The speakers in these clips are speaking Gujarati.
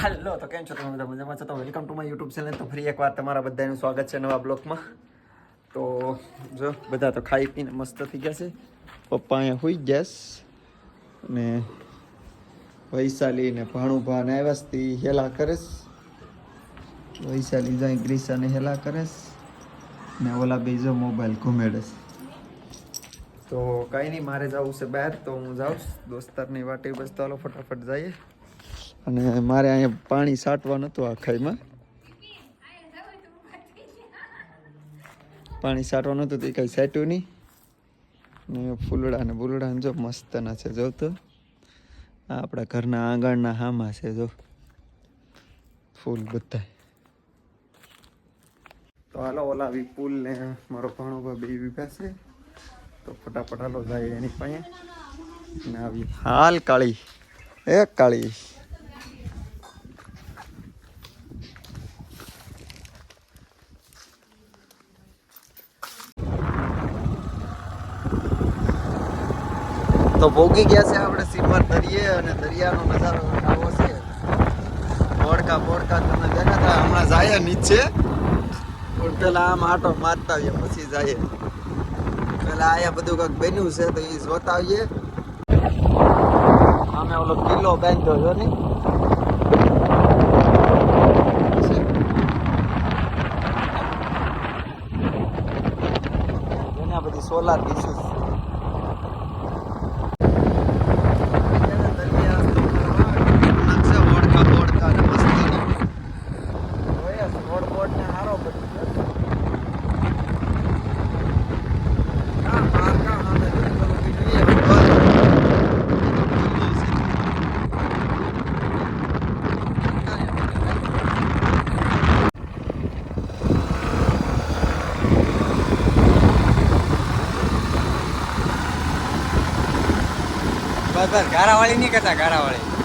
હાલો તો કેમ છો તમે બધા મજામાં? છો તો welcome to my YouTube channel તો ફરી એકવાર તમારા બધાનું સ્વાગત છે નવા બ્લોગમાં તો જો, બધા તો ખાઈ પીને મસ્ત થઈ ગયા છે. પપ્પા અહીંયા હોઈ ગેસ અને વૈશાલી ને ભાણુભા ને આવ્યા તે હેલા કરેશ વૈશાલી જાય ગ્રીસાને હેલા કરેશ ને ઓલા બે જો મોબાઈલ ઘુમેડે તો કાંઈ નહીં, મારે જવું છે બહાર, તો હું જાઉં. દોસ્તારની વાટે બસ હાલો ફટાફટ જઈએ. અને મારે અહીંયા પાણી સાટવા હતું આ ખાઈમાં. પાણી સાટવા નતું તે કાંઈ સાટ્યું નહીં. ને ફૂલડા ને બુલડા જો મસ્તના છે, જો તો. આપણા ઘરના આંગણના હામાં છે, જો. ફૂલ બધા તો હાલો, ઓલા વિપુલ ને મારો ભાણો બે વિભા છે. તો ફટાફટ હાલો જાય એની પાસે. ને આવી હાલ કાળી. એ કાળી. તો ભોગી ગયા છે આપણે સીમર દરિયે અને દરિયાનો નજારો આવો છે. બોડકા બોડકા તમને દેખાતા હમણાં જાય નીચે. પણ પેલા આમ આટો મારતા આવીએ, પછી જાય. પેલા આયા બધું કંઈક બન્યું છે તો એ જોતા આવીએ અમે ઓલો કિલ્લો બાંધ્યો છો ને. બધી સોલાર ઇસ્યુઝ બસ બસ ગારાવાળી નહીં કરતા ગારાવાળી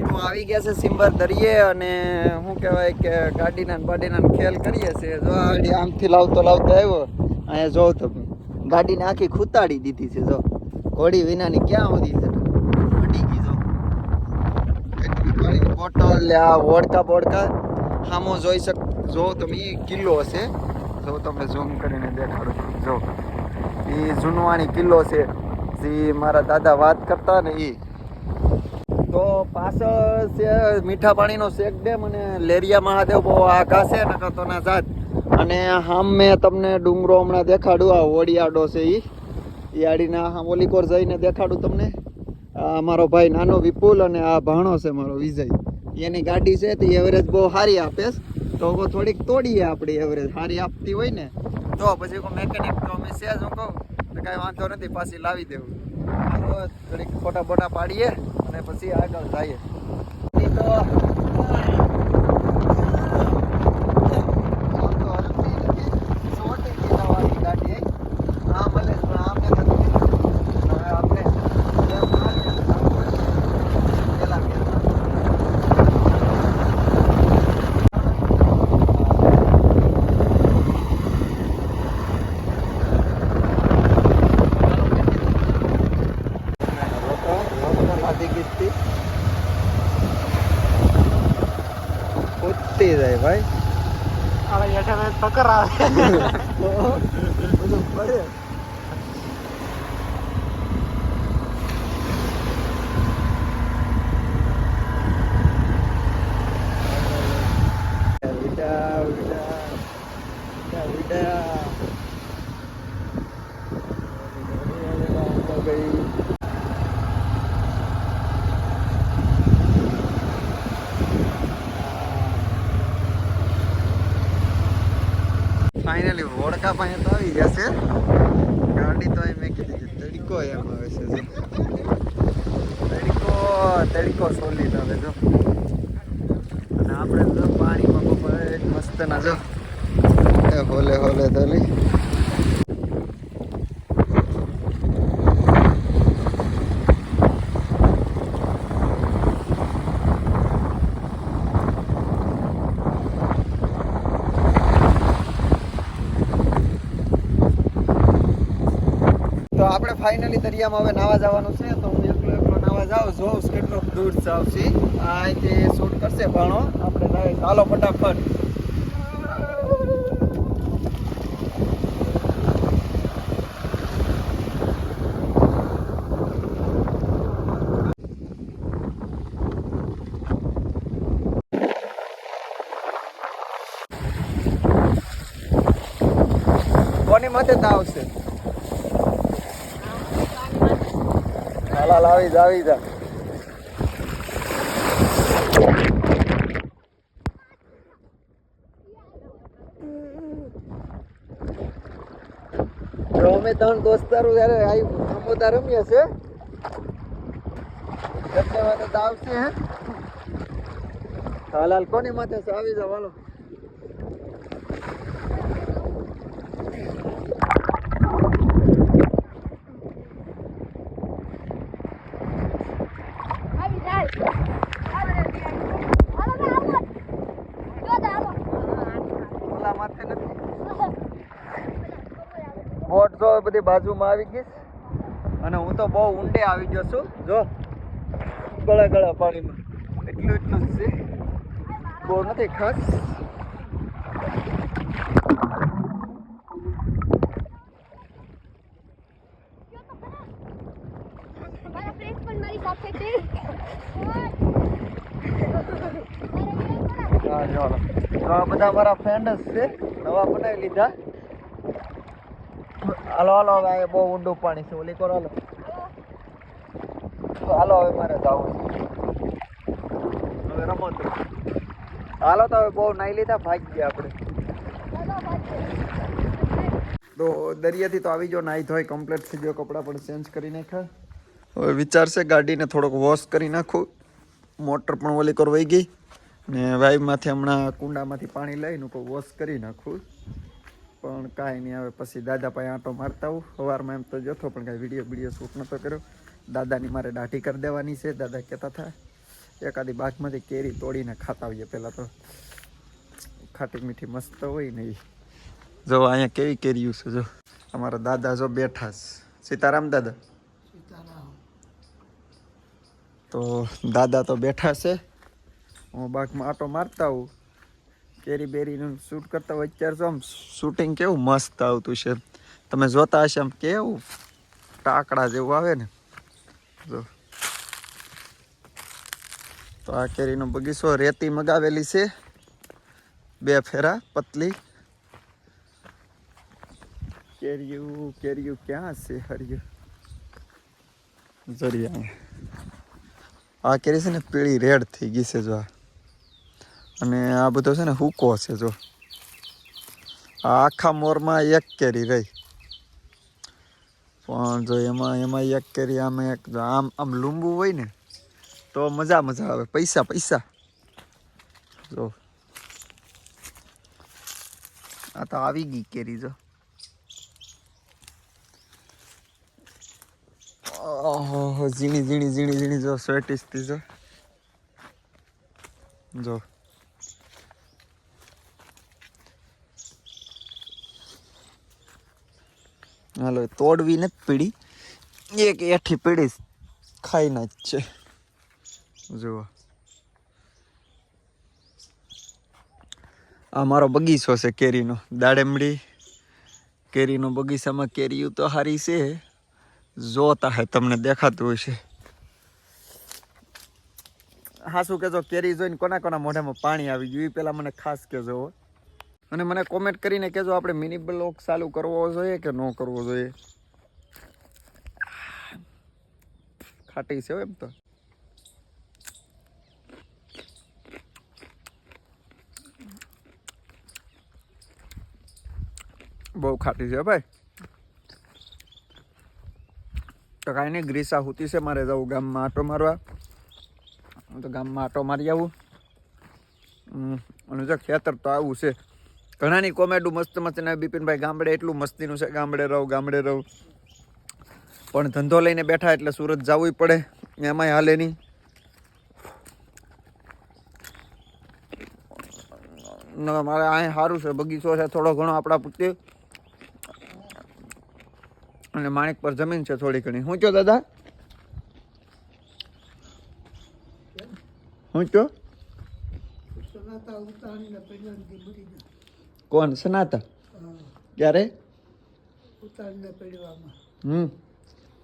તો આવી ગયા છે સિમ્બર દરિયે અને શું કહેવાય કે ગાડીના બાડીના ખેલ કરીએ છીએ. જો આ ગાડી આમથી લાવતો લાવતો આવ્યો, અહીંયા જોઉં તમે ગાડીને આખી ખૂતાડી દીધી છે, જો. ઘોડી વિનાની ક્યાં સુધી છે? અડી ગઈ, જો. બોટલ લે આ વોડકા બોડકા સામો જોઈ શક, જો તમે એ કિલ્લો હશે. જો તમે ઝૂમ કરીને દેખાડો જો. એ જૂનવાણી કિલ્લો છે. જે મારા દાદા વાત કરતા ને એ તો પાછળ છે મીઠા પાણીનો શેક ડેમ અને લેરિયા મહાદેવ બહુ આઘા છે, નકર તો ના જાત. અને મેં તમને ડુંગરો હમણાં દેખાડું આ ઓડિયાડો છે એ યાડીના આમ ઓલી કોર જઈને દેખાડું તમને. આ મારો ભાઈ નાનો વિપુલ અને આ ભાણો છે મારો વિજય. એની ગાડી છે તે એવરેજ બહુ સારી આપે તો થોડીક તોડીએ આપણી એવરેજ સારી આપતી હોય ને, તો પછી કોઈ મેકેનિક તો અમે છે જ, હું કહું. કાંઈ વાંધો નથી, પાછી લાવી દેવું. થોડીક ફોટા બોટા પાડીએ. અને પછી આગળ જઈએ. તો આમ તો હલતી નથી, ચોંટી ગઈ તમારી ગાડી, હે. આમ હલે છે, પણ આમ નથી થતી. હવે આપણે જેમ મારીએ તો આમ હોય. પેલા પેલા. રોકો, રોકો લાદી ગીતથી. કૂદતી જાય ભાઈ પકર આવે બધું પડે વિડા વિડા વિડા વિડા ભાઈ વોડકા પાસે તો આવી ગયા છે ગાડી તો મેં કીધી કે તડકો એમ આવે છે. તડકો તડકો સોલિડ આવે, જો. અને આપણે તો પાણીમાં બપોરે મસ્ત ના જો. હોલે હોલે ધોલી. આપણે ફાઇનલી દરિયામાં હવે નાવા જવાનું છે, તો હું એકલો એકલો નાવા જાઉં. જોઉં કેટલો દૂર જાઉં છે અહીંથી શૂટ કરશે ભાણો. આપણે ચાલો ફટાફટ. કોની મતે તાવ છે હાલ આવી જા આવી જા. અમે ત્રણ દોસ્તારો જયારે આવી રમોતા રમીએ છે એટલે આવશે, હે? હાલ હાલ કોની માથે આવી જાવ હાલો આવી જાય હાલો રે હાલો ને હાલો જો દે હાલો ઓલા માથે નથી બોટ જો એ બધી બાજુમાં આવી ગઈ અને હું તો બહુ ઊંડે આવી ગયો છું. જો, ગળા ગળા પાણીમાં. એટલું એટલું જ છે. બહુ નથી ખાસ. બધા મારા ફ્રેન્ડ જ છે. નવા બનાવી લીધા. હાલો હાલો હવે બહુ ઊંડું પાણી છે. ઓલી કરો હાલો. હાલો હવે મારે જવું છે. હવે રમો તો હાલો તો હવે બહુ નાઈ લીધા ભાગી ગયા આપણે. તો દરિયાથી તો આવી જો નાહી ધોઈ કમ્પ્લીટ થઈ ગયો કપડાં પણ ચેન્જ કરી નાખ્યા. હવે વિચારશે ગાડીને થોડોક વોશ કરી નાખું. મોટર પણ ઓલી કરવાઈ ગઈ. ને વાઈમાંથી હમણાં કુંડામાંથી પાણી લઈને કોઈ વોશ કરી નાખું. પણ કાંઈ નહીં આવે પછી દાદા પાસે આંટો મારતા આવું. સવારમાં એમ તો જતો પણ કાંઈ વીડિયો વીડિયો શૂટ નહોતો કર્યો. દાદાની મારે દાઢી કરી દેવાની છે દાદા કહેતા હતા એકાદી બાગમાંથી કેરી તોડીને ખાતા આવીએ પહેલાં તો. ખાટી મીઠી મસ્ત હોય ને. જો અહીંયા કેવી કેરીયું છે જો. અમારા દાદા જો બેઠા છે. સીતારામ દાદા. તો દાદા તો બેઠા છે. હું બાગમાં આટો મારતા હોઉં કેરી બેરીનું શૂટ કરતા હોય અત્યારે તો આમ શૂટિંગ કેવું મસ્ત આવતું છે. તમે જોતા હશે આમ કેવું ટાકડા જેવું આવે ને. જો. તો આ કેરીનો બગીચો રેતી મગાવેલી છે. બે ફેરા, પતલી. કેરીયું કેરીયું ક્યાં છે હરિયું? જરી અહીંયા આ કેરી છે ને પીળી રેડ થઈ ગઈ છે જો આ. અને આ બધો છે ને હુકો છે, જો. આ આખા મોરમાં એક કેરી રહી. પણ જો એમાં એમાં એક કેરી આમ એક, આમ આમ લીંબુ હોય ને, તો મજા મજા આવે. પૈસા પૈસા. જો. આ તો આવી ગઈ કેરી, જો. ઝીણી ઝીણી ઝીણી ઝીણી, જો સ્વેટીસથી જો. જો. હાલો તોડવી નથી પીડી. એક એઠી ખાઈ ના જ છે. જુઓ. આ મારો બગીચો છે કેરીનો. દાડેમડી કેરીનો બગીચામાં કેરીયું તો સારી છે. જોતા હે, તમને દેખાતું હશે. હા શું કહેજો, કેરી જોઈને કોના કોના મોઢામાં પાણી આવી ગયું એ પહેલાં મને ખાસ કહેજો. અને મને કોમેન્ટ કરીને કહેજો આપણે મિની બ્લોક ચાલુ કરવો જોઈએ કે ન કરવો જોઈએ. ખાટી છે એમ તો. બહુ ખાટી છે ભાઈ. તો કાંઈ નહીં, ગ્રીસા હુતી છે, મારે જવું ગામમાં આટો મારવા. હું તો ગામમાં આટો મારી આવું. અને જો ખેતર તો આવું છે. ઘણાની કોમેડું મસ્ત મસ્ત ને બિપિનભાઈ ગામડે એટલું મસ્તીનું છે, ગામડે રહું ગામડે રહું. પણ ધંધો લઈને બેઠા એટલે સુરત જવું પડે, એમાંય હાલે નહીં. મારે અહીં સારું છે, બગીચો છે, થોડો ઘણો આપણા પૂરતી. અને માણેક પર જમીન છે થોડી ઘણી. હું છો દાદા? શું કયો? કોણ? સનાતન. હા, ક્યારે? ઉતારને પડવામાં હમ.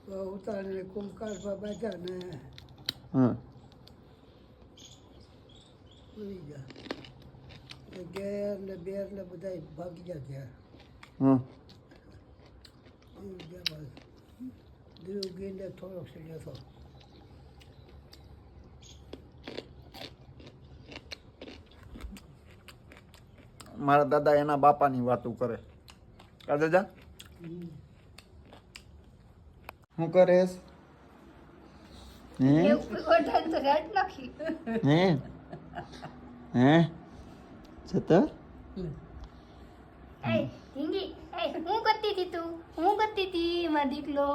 તો કુંકાર બાબા બાંધ્યા ને હા. ઉડી ગયા. ગેર ને બેર ને બધા ભાગી ગયા હા. ગયા બસ દીવ ગઈને થોડોક સડ્યો હતો મારા દાદા એના બાપાની વાતો કરે. કા દાદા? શું કરેશ? હે? છતર? એ એ કરતી હતી તું? હું કરતી હતી મારો દીકલો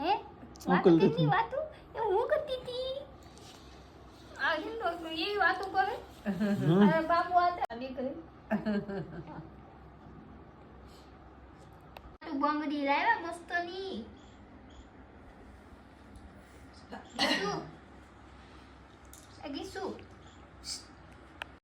હે? હું કરતી હતી? વાતો? એ હું કરતી હતી? આ હિન્દો વાતો કરે. બાપુ દીકરી તું બંગડી લાવ્યા મસ્તની ગીસુ એ ગીસુ